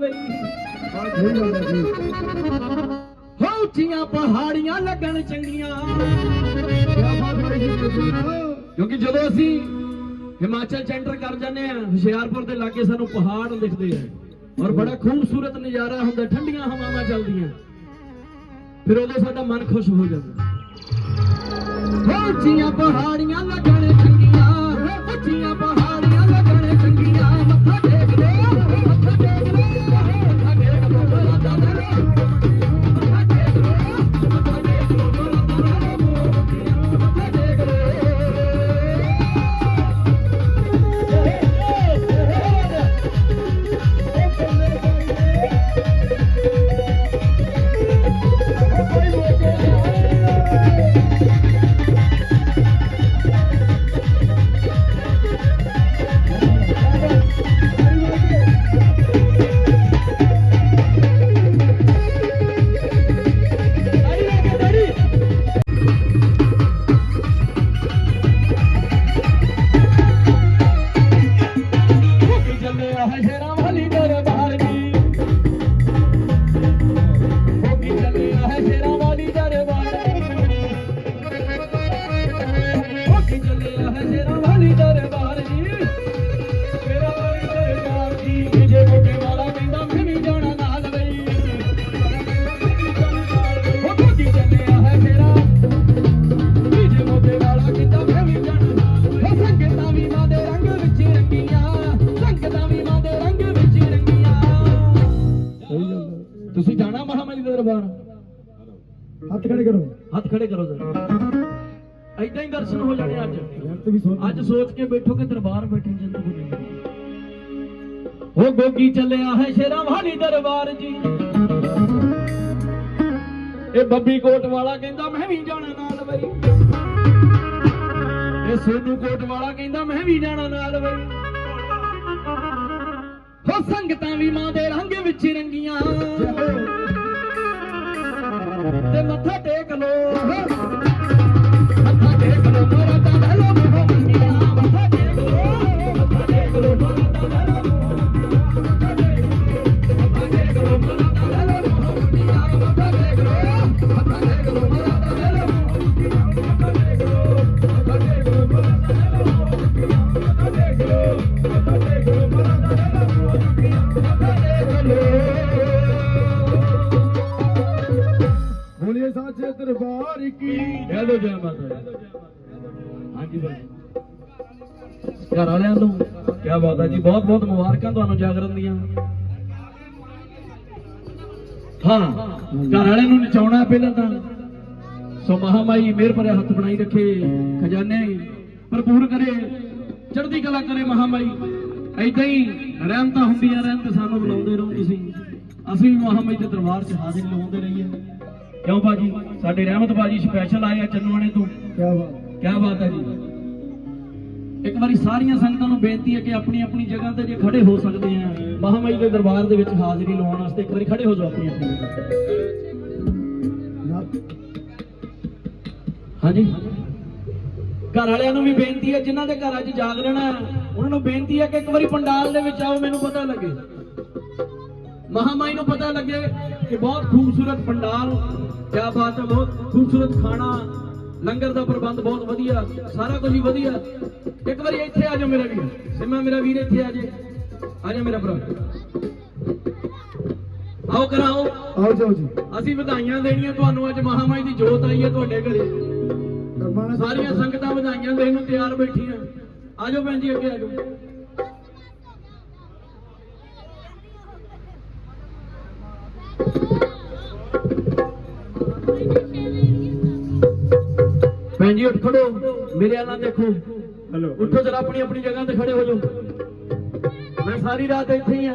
ਬਈ ਹੋ ਉੱਚੀਆਂ ਪਹਾੜੀਆਂ ਲੱਗਣ ਚੰਗੀਆਂ। ਕਿਉਂਕਿ ਜਦੋਂ ਅਸੀਂ ਹਿਮਾਚਲ ਚੈਂਟਰ ਕਰ ਜਾਂਦੇ ਆ ਹੁਸ਼ਿਆਰਪੁਰ ਦੇ ਲਾਗੇ ਸਾਨੂੰ ਪਹਾੜ ਦਿਖਦੇ ਆ ਔਰ ਬੜਾ ਖੂਬਸੂਰਤ ਨਜ਼ਾਰਾ ਹੁੰਦਾ, ਠੰਡੀਆਂ ਹਵਾਵਾਂ ਚੱਲਦੀਆਂ। ਫਿਰ ਉਦੋਂ ਸਾਡਾ ਮਨ ਖੁਸ਼ ਹੋ ਜਾਂਦਾ। ਹੋ ਉੱਚੀਆਂ ਪਹਾੜੀਆਂ ਲੱਗਣ ਚੰਗੀਆਂ। ਤੁਸੀਂ ਜਾਣਾ ਮਹਾਮਾਰੀ ਦੇ ਦਰਬਾਰ? ਹੱਥ ਖੜੇ ਕਰੋ। ਹੱਥ ਖੜੇ ਕਰੋ ਜ਼ਰਾ। ਐਦਾਂ ਹੀ ਦਰਸ਼ਨ ਹੋ ਜਾਣੇ ਅੱਜ। ਅੱਜ ਸੋਚ ਕੇ ਬੈਠੋ ਕਿ ਦਰਬਾਰ ਬੈਠੇ ਜ਼ਿੰਦਗੀ ਨਹੀਂ। ਹੋ ਗੋਗੀ ਚੱਲਿਆ ਹੈ ਸ਼ੇਰਾਂ ਵਾਲੀ ਦਰਬਾਰ ਜੀ। ਇਹ ਬੱਬੀ ਕੋਟ ਵਾਲਾ ਕਹਿੰਦਾ ਮੈਂ ਵੀ ਜਾਣਾ ਨਾਲ ਬਈ। ਇਹ ਸੋਨੂ ਕੋਟ ਵਾਲਾ ਕਹਿੰਦਾ ਮੈਂ ਵੀ ਜਾਣਾ ਨਾਲ ਬਈ। ਹੋ ਸੰਗਤਾਂ ਵੀ ਮਾਂ ਦੇ ਬੋਲੀਏ ਸਾਚੇ ਦਰਬਾਰ ਕੀ? ਕਹਿ ਦੋ ਜੈ ਮਾਤਾ ਹਾਂਜੀ ਭਾਈ। ਘਰ ਵਾਲਿਆਂ ਨੂੰ ਕੀ ਬਾਤ ਹੈ ਜੀ, ਬਹੁਤ ਬਹੁਤ ਮੁਬਾਰਕਾਂ ਤੁਹਾਨੂੰ ਜਾਗਰਣ ਦੀਆਂ। ਹਾਂ ਘਰ ਵਾਲਿਆਂ ਨੂੰ ਨਚਾਉਣਾ ਪਹਿਲਾਂ ਤਾਂ। ਸੋ ਮਹਾਮਾਈ ਮਿਹਰ ਭਰੇ ਹੱਥ ਬਣਾਈ ਰੱਖੇ, ਖਜ਼ਾਨੇ ਭਰਪੂਰ ਕਰੇ, ਚੜ੍ਹਦੀ ਕਲਾ ਕਰੇ ਮਹਾਮਾਈ। ਐਦਾਂ ਹੀ ਰਹਿਮਤਾਂ ਹੁੰਦੀਆਂ ਰਹਿਣ ਤੇ ਸਾਨੂੰ ਬੁਲਾਉਂਦੇ ਰਹੋ ਤੁਸੀਂ। ਅਸੀਂ ਵੀ ਮਹਾਮਾਈ ਦੇ ਦਰਬਾਰ 'ਚ ਹਾਜ਼ਰੀ ਲਵਾਉਂਦੇ ਰਹੀਏ। ਕਿਉਂ ਬਾਜੀ ਸਾਡੇ ਰਹਿਮਤ ਬਾਜੀ ਸਪੈਸ਼ਲ ਆਏ ਆ ਚੰਨਵਾਣੇ ਤੋਂ। ਕਿਆ ਬਾਤ। ਕਿਆ ਬਾਤ ਹੈ ਜੀ। ਇੱਕ ਵਾਰੀ ਸਾਰੀਆਂ ਸੰਗਤਾਂ ਨੂੰ ਬੇਨਤੀ ਹੈ ਕਿ ਆਪਣੀ ਆਪਣੀ ਜਗ੍ਹਾ ਤੇ ਜੇ ਖੜੇ ਹੋ ਸਕਦੇ ਆ ਮਹਾਮਾਈ ਦੇ ਦਰਬਾਰ ਦੇ ਵਿੱਚ ਹਾਜ਼ਰੀ ਲਵਾਉਣ ਵਾਸਤੇ ਇੱਕ ਵਾਰੀ ਖੜੇ ਹੋ ਜਾਓ ਆਪਣੀ ਆਪਣੀ ਜਗ੍ਹਾ ਹਾਂਜੀ। ਘਰ ਵਾਲਿਆਂ ਨੂੰ ਵੀ ਬੇਨਤੀ ਹੈ ਜਿਨ੍ਹਾਂ ਦੇ ਘਰਾਂ 'ਚ ਜਾਗਰਣ ਹੈ ਉਹਨਾਂ ਨੂੰ ਬੇਨਤੀ ਹੈ ਕਿ ਇੱਕ ਵਾਰੀ ਪੰਡਾਲ ਦੇ ਵਿੱਚ ਆਓ ਮੈਨੂੰ ਪਤਾ ਲੱਗੇ। ਮਹਾਮਾਈ ਨੂੰ ਪਤਾ ਲੱਗੇ ਕਿ ਬਹੁਤ ਖੂਬਸੂਰਤ ਪੰਡਾਲ ਕਿਆ ਬਾਤ ਹੈ ਬਹੁਤ ਖੂਬਸੂਰਤ ਖਾਣਾ ਲੰਗਰ ਦਾ ਪ੍ਰਬੰਧ ਬਹੁਤ ਵਧੀਆ ਸਾਰਾ ਕੁਝ ਹੀ ਵਧੀਆ। ਇੱਕ ਵਾਰੀ ਇੱਥੇ ਆ ਜਾਓ ਮੇਰਾ ਵੀਰ ਸਿਮਾ ਮੇਰਾ ਵੀਰ ਇੱਥੇ ਆ ਜੇ। ਆ ਜਾ ਮੇਰਾ ਭਰਾ। ਆਓ ਕਰਾਓ ਆਓ। ਜਾਓ ਜੀ। ਅਸੀਂ ਵਧਾਈਆਂ ਦੇਣੀਆਂ ਤੁਹਾਨੂੰ ਅੱਜ ਮਹਾਮਾਈ ਦੀ ਜੋਤ ਆਈ ਹੈ ਤੁਹਾਡੇ ਘਰੇ। ਸਾਰੀਆਂ ਸੰਗਤਾਂ ਵਧਾਈਆਂ ਦੇਣ ਨੂੰ ਤਿਆਰ ਬੈਠੀਆਂ। ਆਜੋ ਭੈਣ ਜੀ ਅੱਗੇ ਆਜੋ ਭੈਣ ਜੀ ਉੱਠ ਖੜੋ ਮੇਰੇ ਵੱਲ ਨਾ ਦੇਖੋ ਹਲੋ ਉੱਠੋ ਜਰਾ ਆਪਣੀ ਆਪਣੀ ਜਗ੍ਹਾ ਤੇ ਖੜੇ ਹੋ ਜਾਓ। ਮੈਂ ਸਾਰੀ ਰਾਤ ਇੱਥੇ ਹੀ ਆ।